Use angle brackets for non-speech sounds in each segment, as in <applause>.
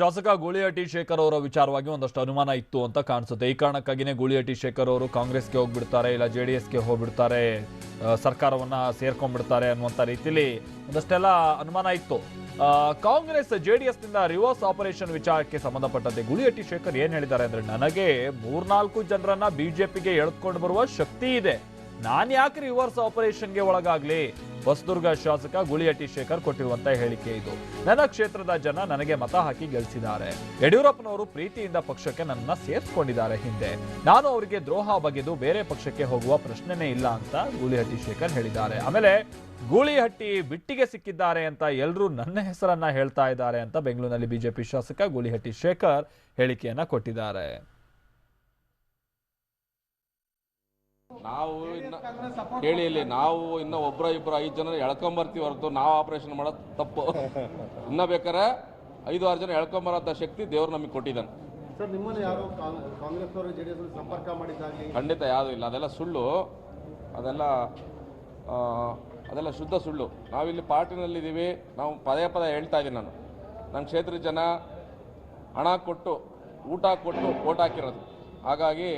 ಶಾಸಕ ಗೂಳಿಹಟ್ಟಿ ಶೇಖರ್ ಅವರ ವಿಚಾರವಾಗಿ ಒಂದಷ್ಟು ಅನುಮಾನ ಇತ್ತು ಅಂತ ಕಾಣಿಸುತ್ತೆ. ಈ ಕಾರಣಕ್ಕಾಗಿನೇ ಗೂಳಿಹಟ್ಟಿ ಶೇಖರ್ ಅವರು ಕಾಂಗ್ರೆಸ್ಗೆ ಹೋಗ್ಬಿಡ್ತಾರೆ, ಇಲ್ಲ ಜೆ ಡಿ ಎಸ್ಗೆ ಹೋಗ್ಬಿಡ್ತಾರೆ ಸರ್ಕಾರವನ್ನು ಸೇರ್ಕೊಂಡ್ಬಿಡ್ತಾರೆ ಅನ್ನುವಂಥ ರೀತಿಯಲ್ಲಿ ಒಂದಷ್ಟೆಲ್ಲ ಅನುಮಾನ ಇತ್ತು. ಕಾಂಗ್ರೆಸ್ ಜೆ ಡಿ ಎಸ್ನಿಂದ ರಿವರ್ಸ್ ಆಪರೇಷನ್ ವಿಚಾರಕ್ಕೆ ಸಂಬಂಧಪಟ್ಟಂತೆ ಗೂಳಿಹಟ್ಟಿ ಶೇಖರ್ ಏನು ಹೇಳಿದ್ದಾರೆ ಅಂದ್ರೆ, ನನಗೆ ಮೂರ್ನಾಲ್ಕು ಜನರನ್ನ ಬಿಜೆಪಿಗೆ ಎಳೆದುಕೊಂಡು ಬರುವ ಶಕ್ತಿ ಇದೆ. ನಾನ್ ಯಾಕೆ ರಿವರ್ಸ್ ಆಪರೇಷನ್ಗೆ ಒಳಗಾಗ್ಲಿ? ಹೊಸದುರ್ಗ ಶಾಸಕ ಗುಳಿಯಟ್ಟಿ ಶೇಖರ್ ಕೊಟ್ಟಿರುವಂತ ಹೇಳಿಕೆ ಇದು. ನನ್ನ ಕ್ಷೇತ್ರದ ಜನ ನನಗೆ ಮತ ಹಾಕಿ ಗೆಲ್ಸಿದ್ದಾರೆ. ಯಡಿಯೂರಪ್ಪನವರು ಪ್ರೀತಿಯಿಂದ ಪಕ್ಷಕ್ಕೆ ನನ್ನ ಸೇರ್ಸ್ಕೊಂಡಿದ್ದಾರೆ ಹಿಂದೆ. ನಾನು ಅವರಿಗೆ ದ್ರೋಹ ಬಗೆದು ಬೇರೆ ಪಕ್ಷಕ್ಕೆ ಹೋಗುವ ಪ್ರಶ್ನೆನೇ ಇಲ್ಲ ಅಂತ ಗೂಳಿಹಟ್ಟಿ ಶೇಖರ್ ಹೇಳಿದ್ದಾರೆ. ಆಮೇಲೆ ಗೂಳಿಹಟ್ಟಿ ಬಿಟ್ಟಿಗೆ ಸಿಕ್ಕಿದ್ದಾರೆ ಅಂತ ಎಲ್ಲರೂ ನನ್ನ ಹೆಸರನ್ನ ಹೇಳ್ತಾ ಇದ್ದಾರೆ ಅಂತ ಬೆಂಗಳೂರಿನಲ್ಲಿ ಬಿಜೆಪಿ ಶಾಸಕ ಗೂಳಿಹಟ್ಟಿ ಶೇಖರ್ ಹೇಳಿಕೆಯನ್ನ ಕೊಟ್ಟಿದ್ದಾರೆ. ನಾವು ಇನ್ನ ಕೇಳಿ ಇಲ್ಲಿ ನಾವು ಇನ್ನ ಒಬ್ಬರ ಇಬ್ಬರು ಐದು ಜನ ಎಳ್ಕೊಂಬರ್ತೀವಿ ಹೊರತು ನಾವು ಆಪರೇಷನ್ ಮಾಡೋದು ತಪ್ಪು. <laughs> ಇನ್ನ ಬೇಕಾರೆ ಐದು ಆರು ಜನ ಎಳ್ಕೊಂಬರೋಂಥ ಶಕ್ತಿ ದೇವ್ರು ನಮಗೆ ಕೊಟ್ಟಿದ್ದಾನೆ. ಸರ್ ನಿಮ್ಮನ್ನು ಯಾರು ಕಾಂಗ್ರೆಸ್ ಅವರು ಜೆ ಡಿ ಸಂಪರ್ಕ ಮಾಡಿದ್ದಾಗಲಿ? ಖಂಡಿತ ಯಾವುದೂ ಇಲ್ಲ. ಅದೆಲ್ಲ ಸುಳ್ಳು. ಅದೆಲ್ಲ ಅದೆಲ್ಲ ಶುದ್ಧ ಸುಳ್ಳು. ನಾವಿಲ್ಲಿ ಪಾರ್ಟಿನಲ್ಲಿದ್ದೀವಿ. ನಾವು ಪದೇ ಪದೇ ಹೇಳ್ತಾ ಇದ್ದೀನಿ ನಾನು. ನನ್ನ ಕ್ಷೇತ್ರದ ಜನ ಹಣ ಕೊಟ್ಟು ಊಟ ಕೊಟ್ಟು ಓಟ್ ಹಾಕಿರೋದು. ಹಾಗಾಗಿ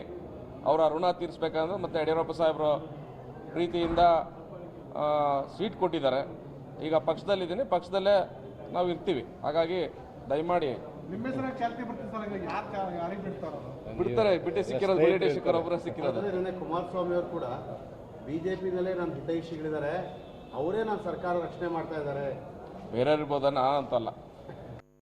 ಅವರ ಋಣ ತೀರಿಸ್ಬೇಕಂದ್ರೆ ಮತ್ತು ಯಡಿಯೂರಪ್ಪ ಸಾಹೇಬರು ಪ್ರೀತಿಯಿಂದ ಆ, ಸೀಟ್ ಕೊಟ್ಟಿದ್ದಾರೆ. ಈಗ ಪಕ್ಷದಲ್ಲಿದ್ದೀನಿ ಪಕ್ಷದಲ್ಲೇ ನಾವು ಇರ್ತೀವಿ. ಹಾಗಾಗಿ ದಯಮಾಡಿ ನಿಮ್ಮ ಹೆಸರ ಚಾಲ್ತಿ ಬರ್ತೀವಿ ಸರ್? ಯಾರು ಯಾರಿಗೆ ಬಿಡ್ತಾರೋ ಬಿಡ್ತಾರೆ ಬಿಟ್ಟು ಸಿಕ್ಕಿರೋದು ಬಿಳಿಟೆ ಶಿಖರ್ ಒಬ್ಬರ ಸಿಕ್ಕಿರೋದು ಕುಮಾರಸ್ವಾಮಿ ಅವರು ಕೂಡ ಬಿಜೆಪಿನಲ್ಲೇ ನಮ್ಮ ಹಿತೈಷಿಗಳಿದ್ದಾರೆ. ಅವರೇ ನಮ್ಮ ಸರ್ಕಾರ ರಕ್ಷಣೆ ಮಾಡ್ತಾ ಇದ್ದಾರೆ. ಬೇರೆ ಇರ್ಬೋದ? ನಾನು ಅಂತಲ್ಲ